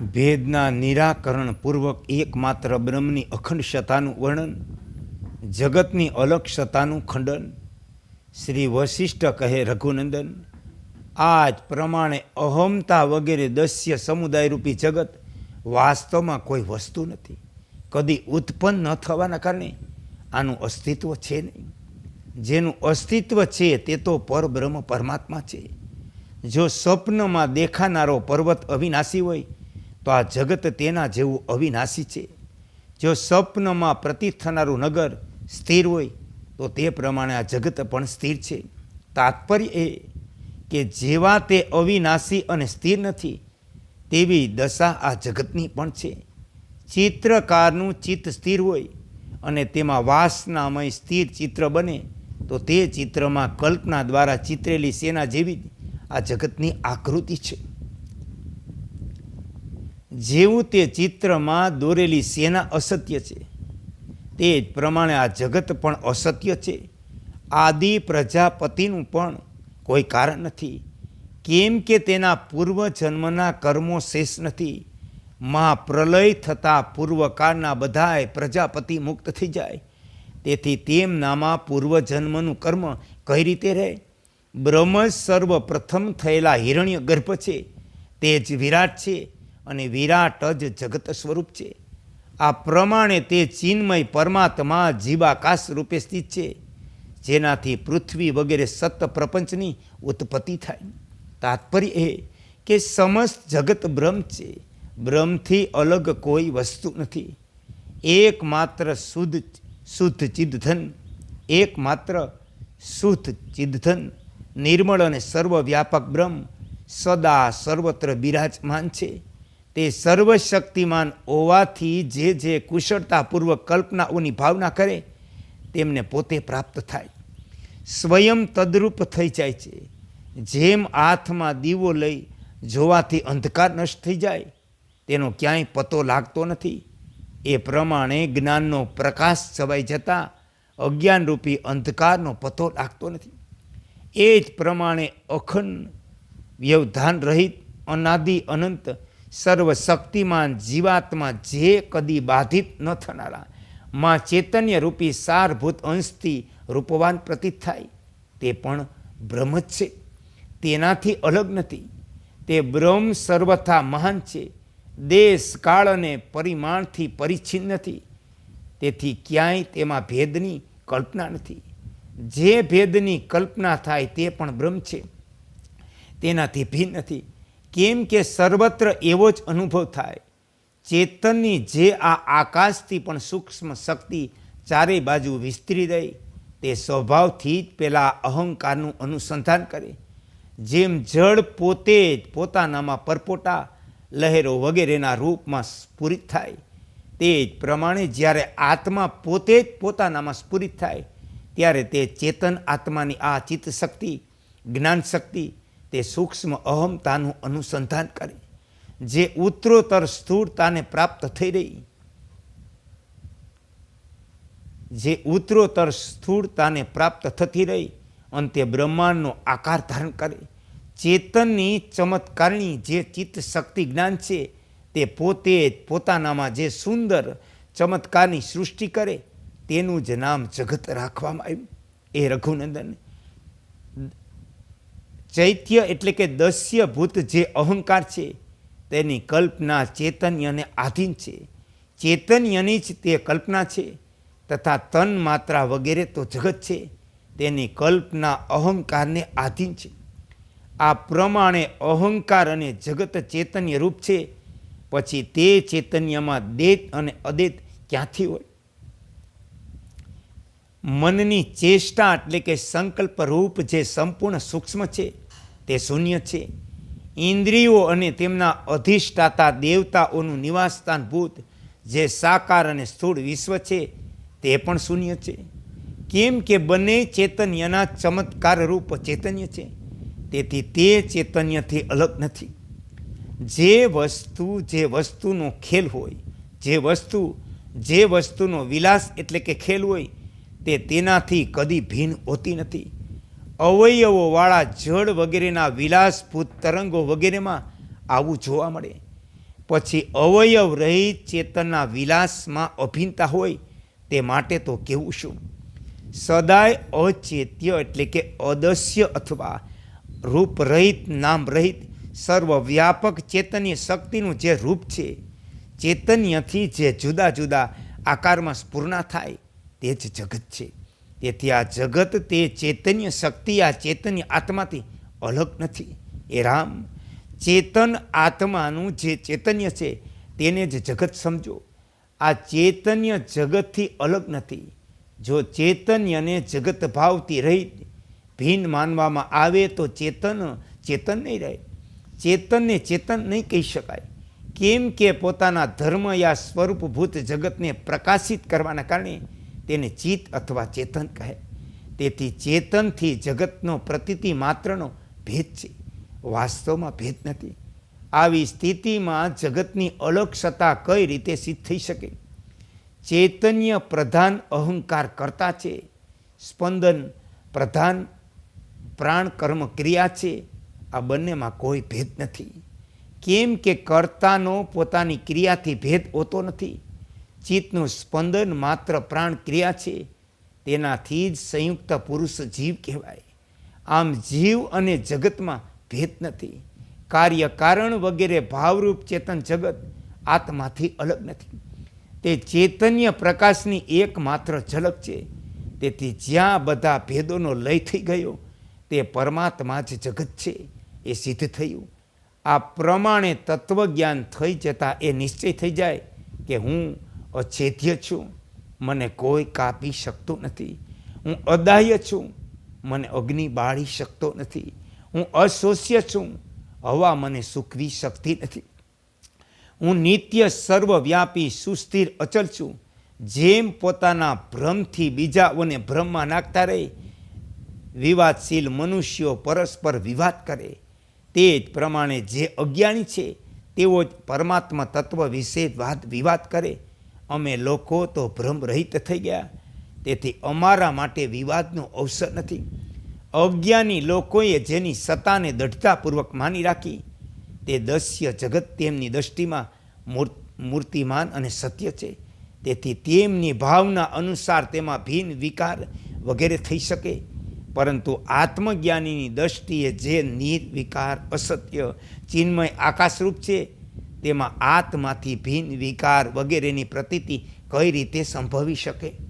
ભેદના નિરાકરણ પૂર્વક એકમાત્ર બ્રહ્મની અખંડ સત્તાનું વર્ણન, જગતની અલગ સત્તાનું ખંડન, શ્રી વશિષ્ઠ કહે રઘુનંદન આ જ પ્રમાણે અહમતા વગેરે દસ્ય સમુદાયરૂપી જગત વાસ્તવમાં કોઈ વસ્તુ નથી. કદી ઉત્પન્ન ન થવાના કારણે આનું અસ્તિત્વ છે નહીં. જેનું અસ્તિત્વ છે તે તો પરબ્રહ્મ પરમાત્મા છે. જો સ્વપ્નમાં દેખાનારો પર્વત અવિનાશી હોય તો આ જગત તેના જેવું અવિનાશી છે. જો સ્વપ્નમાં પ્રતીત થનારું નગર સ્થિર હોય, તો તે પ્રમાણે આ જગત પણ સ્થિર છે. તાત્પર્ય એ કે જેવા તે અવિનાશી અને સ્થિર નથી, તેવી દશા આ જગતની પણ છે. ચિત્રકારનું ચિત્ત સ્થિર હોય અને તેમાં વાસનામય સ્થિર ચિત્ર બને, તો તે ચિત્રમાં કલ્પના દ્વારા ચિતરેલી સેના જેવી આ જગતની આકૃતિ છે. જેવું તે ચિત્રમાં દોરેલી સેના અસત્ય છે. તે જ પ્રમાણે આ જગત પણ અસત્ય છે. આદિ પ્રજાપતિનું પણ કોઈ કારણ નથી. કેમ કે તેના પૂર્વજન્મના કર્મો શેષ નથી. મહાપ્રલય થતાં પૂર્વકાળના બધાએ પ્રજાપતિ મુક્ત થઈ જાય. તેથી તેમનામાં પૂર્વજન્મનું કર્મ કઈ રીતે રહે? બ્રહ્મ સર્વપ્રથમ થયેલા હિરણ્ય ગર્ભ છે. તે જ વિરાટ છે. અને વિરાટ જ જગત સ્વરૂપ છે. આ પ્રમાણે તે ચિન્મય પરમાત્મા જીવાકાશ રૂપે સ્થિત છે, જેનાથી પૃથ્વી વગેરે સત પ્રપંચની ઉત્પત્તિ થાય. તાત્પર્ય એ કે સમસ્ત જગત બ્રહ્મ છે. બ્રહ્મથી અલગ કોઈ વસ્તુ નથી. એકમાત્ર શુદ્ધ શુદ્ધ ચિદ્ધન એકમાત્ર શુદ્ધ ચિદ્ધન નિર્મળ અને સર્વવ્યાપક બ્રહ્મ, સદા સર્વત્ર બિરાજમાન છે. તે સર્વશક્તિમાન હોવાથી જે જે કુશળતાપૂર્વક કલ્પનાઓની ભાવના કરે, તેમને પોતે પ્રાપ્ત થાય. સ્વયં તદ્રુપ થઈ જાય છે. જેમ હાથમાં દીવો લઈ જોવાથી અંધકાર નષ્ટ થઈ જાય, તેનો ક્યાંય પતો લાગતો નથી. એ પ્રમાણે જ્ઞાનનો પ્રકાશ છવાઈ જતાં અજ્ઞાનરૂપી અંધકારનો પતો લાગતો નથી. એ જ પ્રમાણે અખંડ વ્યવધાન રહિત અનાદિ અનંત સર્વશક્તિમાન જીવાત્મા જે કદી બાધિત ન થનારા. માં ચૈતન્ય રૂપી સારભૂત અંશથી રૂપવાન પ્રતીત થાય. તે પણ બ્રહ્મ જ છે. તેનાથી અલગ નથી. તે બ્રહ્મ સર્વથા મહાન છે. દેશ કાળ અને પરિમાણથી પરિચ્છિન્ન નથી. તેથી ક્યાંય તેમાં ભેદની કલ્પના નથી. જે ભેદની કલ્પના થાય તે પણ બ્રહ્મ છે. તેનાથી ભિન્ન નથી. કેમ કે સર્વત્ર એવો જ અનુભવ થાય. ચેતનની જે આ આકાશથી પણ સૂક્ષ્મ શક્તિ ચારેય બાજુ વિસ્તરી રહી તે સ્વભાવથી જ પેલા અહંકારનું અનુસંધાન કરે. જેમ જળ પોતે જ પોતાનામાં પરપોટા, લહેરો વગેરેના રૂપમાં સ્ફુરિત થાય, તે જ પ્રમાણે જ્યારે આત્મા પોતે જ પોતાનામાં સ્ફુરિત થાય, ત્યારે તે ચેતન આત્માની આ ચિત્ત શક્તિ જ્ઞાન શક્તિ તે સૂક્ષ્મ અહમતાનું અનુસંધાન કરે. જે ઉત્તરોત્તર સ્થૂળતાને પ્રાપ્ત થઈ રહી. જે ઉત્તરોત્તર સ્થૂળતાને પ્રાપ્ત થતી રહી અંતે બ્રહ્માંડનો આકાર ધારણ કરે. ચેતનની ચમત્કારની જે ચિત્ત શક્તિ જ્ઞાન છે, તે પોતે જ પોતાનામાં જે સુંદર ચમત્કારની સૃષ્ટિ કરે, તેનું જ નામ જગત રાખવામાં આવ્યું. એ રઘુનંદન ચૈત્ય એટલે કે દસ્ય ભૂત જે અહંકાર છે, તેની કલ્પના ચેતન્યને આધીન છે. ચેતન્યની જ તે કલ્પના છે તથા તન માત્રા વગેરે તો જગત છે. તેની કલ્પના અહંકારને આધીન છે. આ પ્રમાણે અહંકાર અને જગત ચેતન્ય રૂપ છે. પછી તે ચેતન્યમાં દેત અને અદેત ક્યાંથી હોય? મનની ચેષ્ટા એટલે કે સંકલ્પ રૂપ જે સંપૂર્ણ સૂક્ષ્મ છે, તે શૂન્ય છે. ઇન્દ્રિયો અને તેમના અધિષ્ઠાતા દેવતાઓનું નિવાસસ્થાન ભૂત જે સાકાર અને સ્થૂળ વિશ્વ છે, તે પણ શૂન્ય છે. કેમ કે બંને ચૈતન્યના ચમત્કાર રૂપ ચૈતન્ય છે, તેથી તે ચૈતન્યથી અલગ નથી. જે વસ્તુ, જે વસ્તુનો ખેલ હોય, જે વસ્તુ, જે વસ્તુનો વિલાસ એટલે કે ખેલ હોય તે તેનાથી કદી ભિન્ન હોતી નથી. અવયવોવાળા જળ વગેરેના વિલાસભૂત તરંગો વગેરેમાં આવું જોવા મળે. પછી અવયવ રહિત ચેતનના વિલાસમાં અભિન્નતા હોય તે માટે તો કેવું શું? સદાય અચેત્ય એટલે કે અદસ્ય અથવા રૂપરહિત નામરહિત સર્વવ્યાપક ચેતન્ય શક્તિનું જે રૂપ છે, ચેતન્યથી જે જુદા જુદા આકારમાં સ્ફૂર્ણા થાય તે જ જગત છે. તેથી આ જગત તે ચૈતન્ય શક્તિ, આ ચૈતન્ય આત્માથી અલગ નથી. એ રામ, ચેતન આત્માનું જે ચૈતન્ય છે, તેને જ જગત સમજો. આ ચૈતન્ય જગતથી અલગ નથી. જો ચૈતન્યને જગત ભાવથી રહી ભિન્ન માનવામાં આવે તો ચેતન ચેતન નહીં રહે. ચેતનને ચેતન નહીં કહી શકાય. કેમ કે પોતાના ધર્મ યા સ્વરૂપભૂત જગતને પ્રકાશિત કરવાના કારણે તેને ચિત્ત અથવા ચેતન કહે. તેથી ચેતનથી જગતનો પ્રતિતિ માત્રનો ભેદ છે. વાસ્તવમાં ભેદ નથી. આવી સ્થિતિમાં જગતની અલગ સત્તા કઈ રીતે સિદ્ધ થઈ શકે? ચૈતન્ય પ્રધાન અહંકાર કરતા છે. સ્પંદન પ્રધાન પ્રાણ કર્મ ક્રિયા છે. આ બંનેમાં કોઈ ભેદ નથી. કેમ કે કર્તાનો પોતાની ક્રિયાથી ભેદ હોતો નથી. ચિત્તનું સ્પંદન માત્ર પ્રાણ ક્રિયા છે. તેનાથી જ સંયુક્ત પુરુષ જીવ કહેવાય. આમ જીવ અને જગતમાં ભેદ નથી. કાર્ય કારણ વગેરે ભાવરૂપ ચેતન જગત આત્માથી અલગ નથી. તે ચૈતન્ય પ્રકાશની એકમાત્ર ઝલક છે. તેથી જ્યાં બધા ભેદોનો લય થઈ ગયો, તે પરમાત્મા જ જગત છે. એ સિદ્ધ થયું. આ પ્રમાણે તત્વજ્ઞાન થઈ જતાં એ નિશ્ચય થઈ જાય કે હું અછેદ્ય છું. મને કોઈ કાપી શકતું નથી. હું અદાહ્ય છું. મને અગ્નિ બાળી શકતો નથી. હું અશોષ્ય છું. હવા મને સૂકવી શકતી નથી. હું નિત્ય સર્વવ્યાપી, સુસ્થિર, અચલ છું. જેમ પોતાના ભ્રમથી બીજાઓને ભ્રમમાં નાખતા રહે, વિવાદશીલ મનુષ્યો પરસ્પર વિવાદ કરે. તે જ પ્રમાણે જે અજ્ઞાની છે, તેઓ જ પરમાત્મા તત્વ વિશે વાદ વિવાદ કરે. અમે લોકો તો ભ્રમરહિત થઈ ગયા. તેથી અમારા માટે વિવાદનો અવસર નથી. અજ્ઞાની લોકોએ જેની સત્તાને દઢતાપૂર્વક માની રાખી, તે દસ્ય જગત તેમની દૃષ્ટિમાં મૂર્- મૂર્તિમાન અને સત્ય છે. તેથી તેમની ભાવના અનુસાર તેમાં ભિન્ન વિકાર વગેરે થઈ શકે. પરંતુ આત્મજ્ઞાનીની દ્રષ્ટિએ જે નિર્વિકાર અસત્ય, ચિન્મય આકાશરૂપ છે તેમાં આત્માથી ભિન્ન વિકાર વગેરેની પ્રતીતિ કઈ રીતે સંભવી શકે?